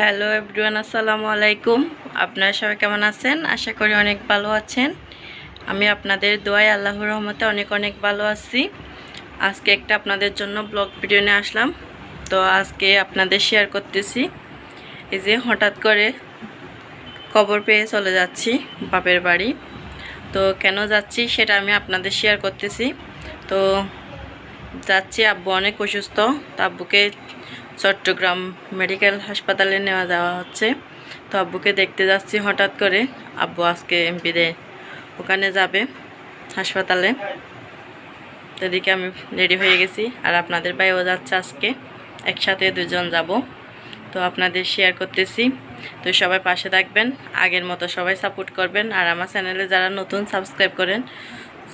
Hello everyone, আসসালামু আলাইকুম। আপনারা সবাই কেমন আছেন? আশা করি অনেক ভালো আছেন। আমি আপনাদের দোয়ায় আল্লাহর রহমতে অনেক অনেক ভালো আছি। আজকে একটা আপনাদের জন্য ব্লগ ভিডিও নিয়ে আসলাম। তো আজকে আপনাদের শেয়ার করতেছি। এই যে হঠাৎ করে খবর পেয়ে চলে যাচ্ছি বাপের বাড়ি। তো কেন যাচ্ছি সেটা আমি আপনাদের শেয়ার করতেছি। তো যাচ্ছি, আব্বু অনেক অসুস্থ। তো আব্বুকে চট্টগ্রাম মেডিকেল হাসপাতালে নেওয়া যাওয়া হচ্ছে। তো আব্বুকে দেখতে যাচ্ছি হঠাৎ করে। আব্বু আজকে এমপিতে ওখানে যাবে হাসপাতালে। এদিকে আমি রেডি হয়ে গেছি আর আপনাদের ভাইও যাচ্ছে আজকে। একসাথে দুজন যাব। তো আপনাদের শেয়ার করতেছি। তো সবাই পাশে থাকবেন। আগের মতো সবাই সাপোর্ট করবেন। আর আমার চ্যানেলে যারা নতুন সাবস্ক্রাইব করেন,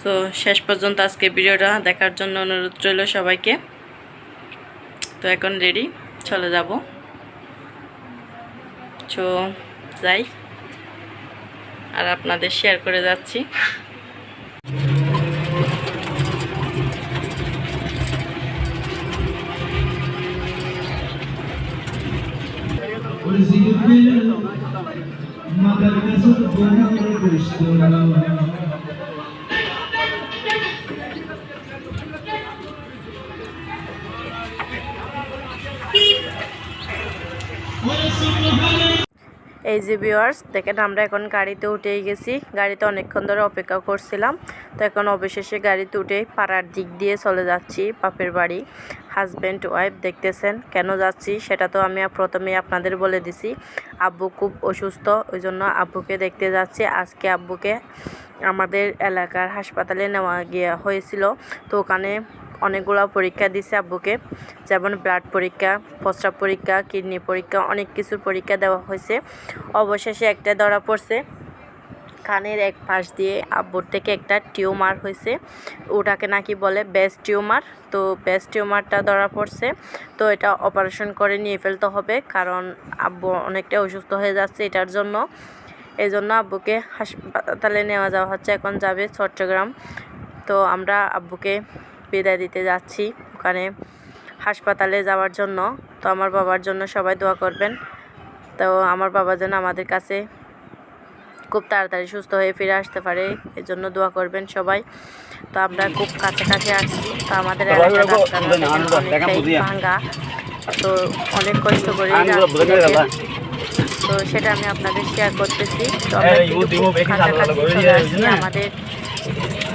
তো শেষ পর্যন্ত আজকে ভিডিওটা দেখার জন্য অনুরোধ রইল সবাইকে। তো এখন রেডি চলে যাব তো যাই আর আপনাদের শেয়ার করে যাচ্ছি মাতার কাছে এই যে ভিউয়ার্স দেখেন আমরা এখন গাড়িতে উঠেই গেছি। গাড়িতে অনেকক্ষণ ধরে অপেক্ষা করছিলাম। তো এখন অবশেষে গাড়িতে উঠে পাড়ার দিক দিয়ে চলে যাচ্ছি, বাপের বাড়ি। হাজব্যান্ড ওয়াইফ দেখতেছেন কেন যাচ্ছি সেটা তো আমি প্রথমে আপনাদের বলে দিছি। আব্বু খুব অসুস্থ ওই জন্য আব্বুকে দেখতে যাচ্ছি। আজকে আব্বুকে আমাদের এলাকার হাসপাতালে নেওয়া গিয়ে হয়েছিল। তো ওখানে অনেকগুলো পরীক্ষা দিছে আব্বুকে। যেমন ব্লাড পরীক্ষা, প্রস্রাব পরীক্ষা, কিডনি পরীক্ষা, অনেক কিছুর পরীক্ষা দেওয়া হয়েছে। অবশেষে একটা ধরা পড়ছে। কানের এক পাশ দিয়ে আব্বুর থেকে একটা টিউমার হয়েছে। ওটাকে নাকি বলে বেস্ট টিউমার। তো বেস্ট টিউমারটা ধরা পড়ছে। তো এটা অপারেশন করে নিয়ে ফেলতে হবে কারণ আব্বু অনেকটা অসুস্থ হয়ে যাচ্ছে এটার জন্য। এই জন্য আব্বুকে হাসপাতালে নেওয়া যাওয়া হচ্ছে। এখন যাবে চট্টগ্রাম। তো আমরা আব্বুকে বিদায় দিতে যাচ্ছি ওখানে হাসপাতালে যাওয়ার জন্য। তো আমার বাবার জন্য সবাই দোয়া করবেন। তো আমার বাবা যেন আমাদের কাছে খুব তাড়াতাড়ি সুস্থ হয়ে ফিরে আসতে পারে এর জন্য দোয়া করবেন সবাই। তো আমরা খুব কাছাকাছি আসছি। তো আমাদের অনেকটাই ভাঙ্গা। তো অনেক কষ্ট করে তো সেটা আমি আপনাদের শেয়ার করতেছি। তো আমরা কাছাকাছি চলে আসছি আমাদের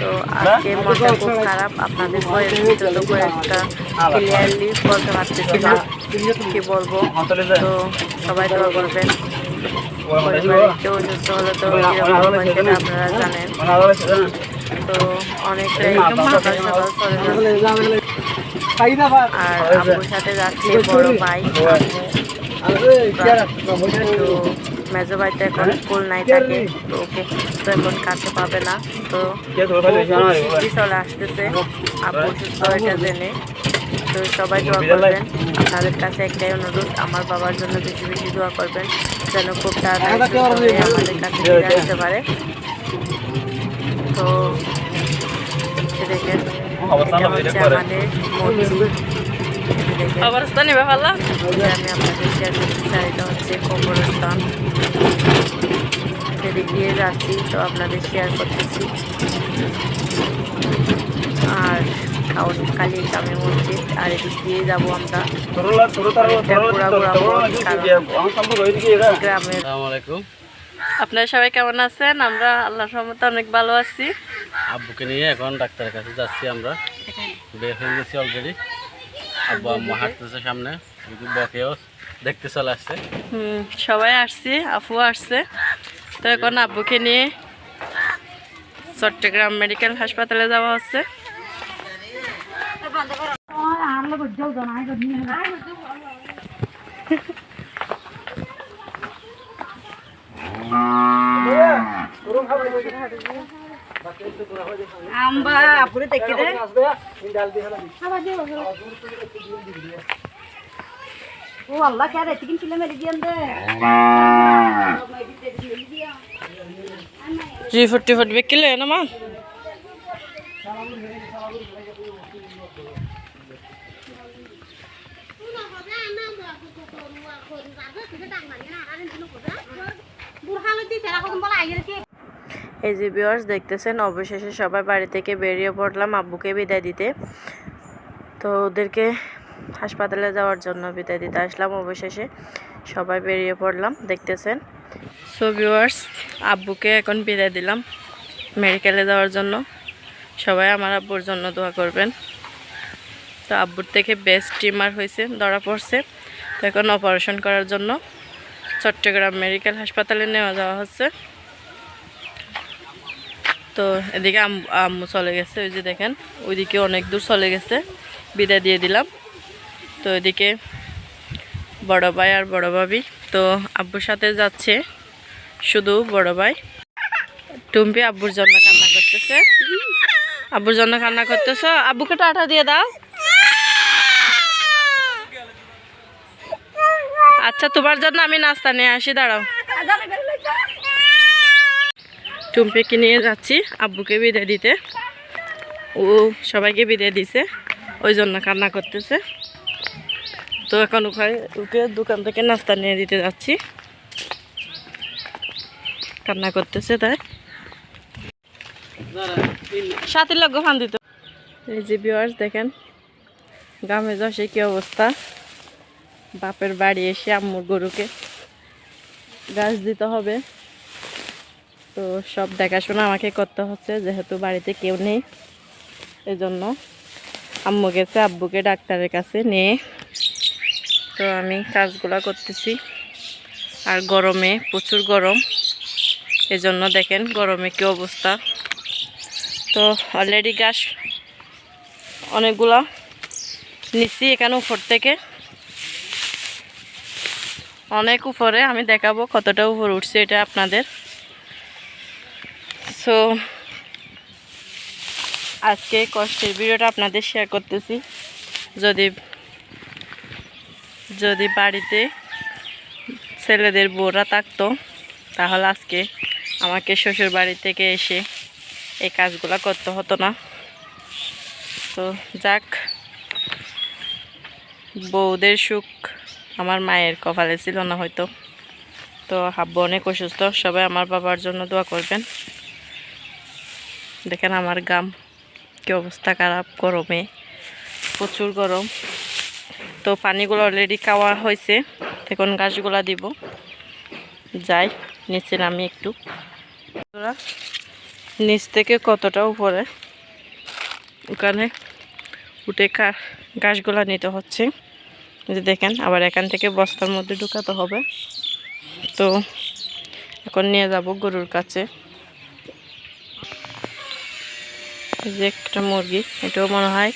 তো আজকে মনটা খুব খারাপ, আপনাদের ভয়েস তো খুব একটা ক্লিয়ারলি বলতে পারতেছি না কি বলব। তো সবাই দোয়া করবেন। পরিবারের কেউ অসুস্থ হলে তো কীরকম হয় সেটা আপনারা জানেন। তো অনেকটাই সকাল সকাল চলে আর আব্বুর সাথে যাচ্ছে বড় ভাই। তো মেজো ভাই তো এখন স্কুল নাই থাকে তো ওকে তো এখন কাছে পাবে না তো চলে আসতেছে আব্বু সুস্থ এটা জেনে তো সবাই দোয়া করবেন আপনাদের কাছে একটাই অনুরোধ আমার বাবার জন্য বেশি বেশি দোয়া করবেন যেন খুব তাড়াতাড়ি আমাদের কাছে ফিরে আসতে পারে তো দেখেন এটা হচ্ছে আমাদের মসজিদ দেখেন অবস্থা নিবে আমি আপনাদের শেয়ার হচ্ছে কবরস্থান সেদিক দিয়ে যাচ্ছি তো আপনাদের শেয়ার করতেছি আর কালী গ্রামের মসজিদ আর এদিক দিয়ে যাব আমরা গ্রামের আপনারা সবাই কেমন আছেন আমরা আল্লাহর রহমতে অনেক ভালো আছি আব্বুকে নিয়ে এখন ডাক্তারের কাছে যাচ্ছি আমরা বের হয়ে গেছি অলরেডি আব্বু আম্মু হাঁটতেছে সামনে কিন্তু বকেও দেখতে চলে আসছে। হুম সবাই আসছি আফু আসছে। তো এখন আব্বুকে নিয়ে চট্টগ্রাম মেডিকেল হাসপাতালে যাওয়া হচ্ছে। আম্বা আপুরে দেখি রে ও আল্লাহ কে রে? চিকেন চিলে মেরে দিয়ান দে। জি ফোর্টি ফোর্টি বেকিলে না মা। বুড়হালতি তেরা কখন বলা আইরে কি এই যে ভিউয়ার্স দেখতেছেন, অবশেষে সবাই বাড়ি থেকে বেরিয়ে পড়লাম আব্বুকে বিদায় দিতে। তো ওদেরকে হাসপাতালে যাওয়ার জন্য বিদায় দিতে আসলাম অবশেষে। সবাই বেরিয়ে পড়লাম, দেখতেছেন। সো ভিউয়ার্স আব্বুকে এখন বিদায় দিলাম মেডিকেলে যাওয়ার জন্য। সবাই আমার আব্বুর জন্য দোয়া করবেন। তো আব্বুর থেকে বেস্ট টিমার হয়েছে, ধরা পড়ছে। তো এখন অপারেশন করার জন্য চট্টগ্রাম মেডিকেল হাসপাতালে নেওয়া যাওয়া হচ্ছে। তো এদিকে আম- আম্মু চলে গেছে, ওই যে দেখেন, ওইদিকে অনেক দূর চলে গেছে, বিদায় দিয়ে দিলাম। তো এদিকে বড় ভাই আর বড় ভাবি, তো আব্বুর সাথে যাচ্ছে, শুধু বড় ভাই। টুম্পি আব্বুর জন্য কান্না করতেছে। আব্বুর জন্য কান্না করতেছ? আব্বুকে টাটা দিয়ে দাও। আচ্ছা তোমার জন্য আমি নাস্তা নিয়ে আসি, দাঁড়াও। টুম্পিকে নিয়ে যাচ্ছি আব্বুকে বিদায় দিতে। ও সবাইকে বিদায় দিছে, ওই জন্য কান্না করতেছে। তো এখন ওখানে ওকে দোকান থেকে নাস্তা নিয়ে দিতে যাচ্ছি। কান্না করতেছে তাই। সাথে লোক ফান দিত। এই যে ভিউয়ার্স দেখেন, গ্রামে যশে কি অবস্থা। বাপের বাড়ি এসে আম্মুর গরুকে গাছ দিতে হবে। তো সব দেখাশোনা আমাকে করতে হচ্ছে, যেহেতু বাড়িতে কেউ নেই। এজন্য আম্মু গেছে, আব্বুকে ডাক্তারের কাছে নিয়ে। তো আমি কাজগুলো করতেছি। আর গরমে, প্রচুর গরম। এজন্য দেখেন গরমে কি অবস্থা। তো অলরেডি গাছ অনেকগুলা নিচ্ছি এখানে উপর থেকে। অনেক উপরে, আমি দেখাবো কতটা উপর উঠছে এটা আপনাদের। সো, আজকে কষ্টের ভিডিওটা আপনাদের শেয়ার করতেছি। যদি যদি বাড়িতে ছেলেদের বউরা থাকতো, তাহলে আজকে আমাকে শ্বশুর বাড়ি থেকে এসে এই কাজগুলো করতে হতো না। তো যাক, বউদের সুখ আমার মায়ের কপালে ছিল না হয়তো। তো হাব্বু অনেক অসুস্থ, সবাই আমার বাবার জন্য দোয়া করবেন। দেখেন আমার গাম কি অবস্থা খারাপ, গরমে, প্রচুর গরম। তো পানিগুলো অলরেডি খাওয়া হয়েছে, এখন গাছগুলা দিব। যাই, নিচে নামি একটু। নিচ থেকে কতটা উপরে? ওখানে উঠে গাছগুলা নিতে হচ্ছে। যে দেখেন, আবার এখান থেকে বস্তার মধ্যে ঢুকাতে হবে। তো এখন নিয়ে যাব গরুর কাছে এই যে একটা মুরগি, এটাও মনে হয়।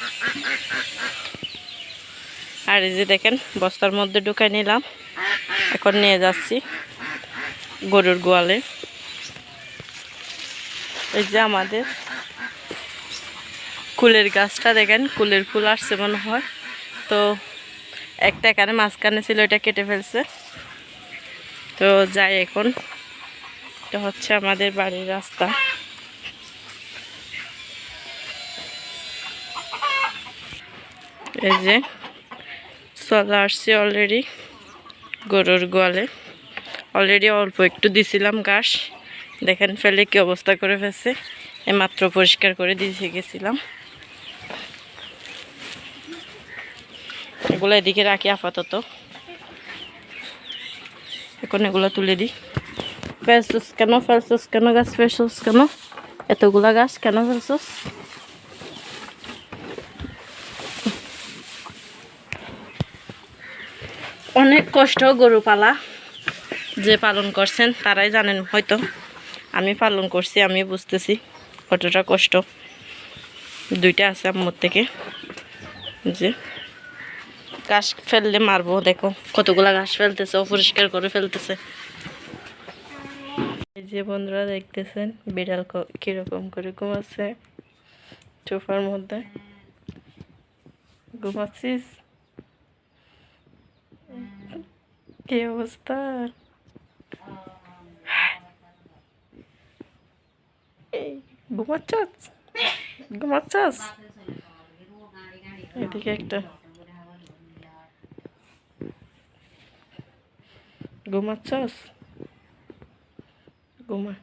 আর এই যে দেখেন, বস্তার মধ্যে ঢুকাই নিলাম। এখন নিয়ে যাচ্ছি গরুর গোয়ালে। এই যে আমাদের কুলের গাছটা দেখেন, কুলের ফুল আসছে মনে হয়। তো একটা এখানে মাঝখানে ছিল এটা কেটে ফেলছে। তো যাই এখন, এটা হচ্ছে আমাদের বাড়ির রাস্তা। এই যে চলে আসছি অলরেডি গরুর গোয়ালে। অলরেডি অল্প একটু দিছিলাম ঘাস। দেখেন ফেলে কি অবস্থা করে ফেলছে। মাত্র পরিষ্কার করে দিয়ে গেছিলাম। এগুলো এদিকে রাখি আপাতত। এখন এগুলো তুলে দিই। ফেলসুস কেন ফেলসুস কেন, গাছ ফেলসুস কেন? এতগুলা গাছ কেন ফেলসুস অনেক কষ্ট গরু পালা যে পালন করছেন, তারাই জানেন হয়তো। আমি পালন করছি, আমি বুঝতেছি কতটা কষ্ট। দুইটা আছে আম্মুর থেকে। যে ঘাস ফেললে মারবো, দেখো কতগুলা ঘাস ফেলতেছে, অপরিষ্কার করে ফেলতেছে। এই যে বন্ধুরা দেখতেছেন, বিড়াল কীরকম করে ঘুমাচ্ছে, সোফার মধ্যে। ঘুমাচ্ছিস? কি অবস্থা ঘুমাচ্ছস ঘুমাচ্ছস এদিকে একটা ঘুমাচ্ছস ঘুমা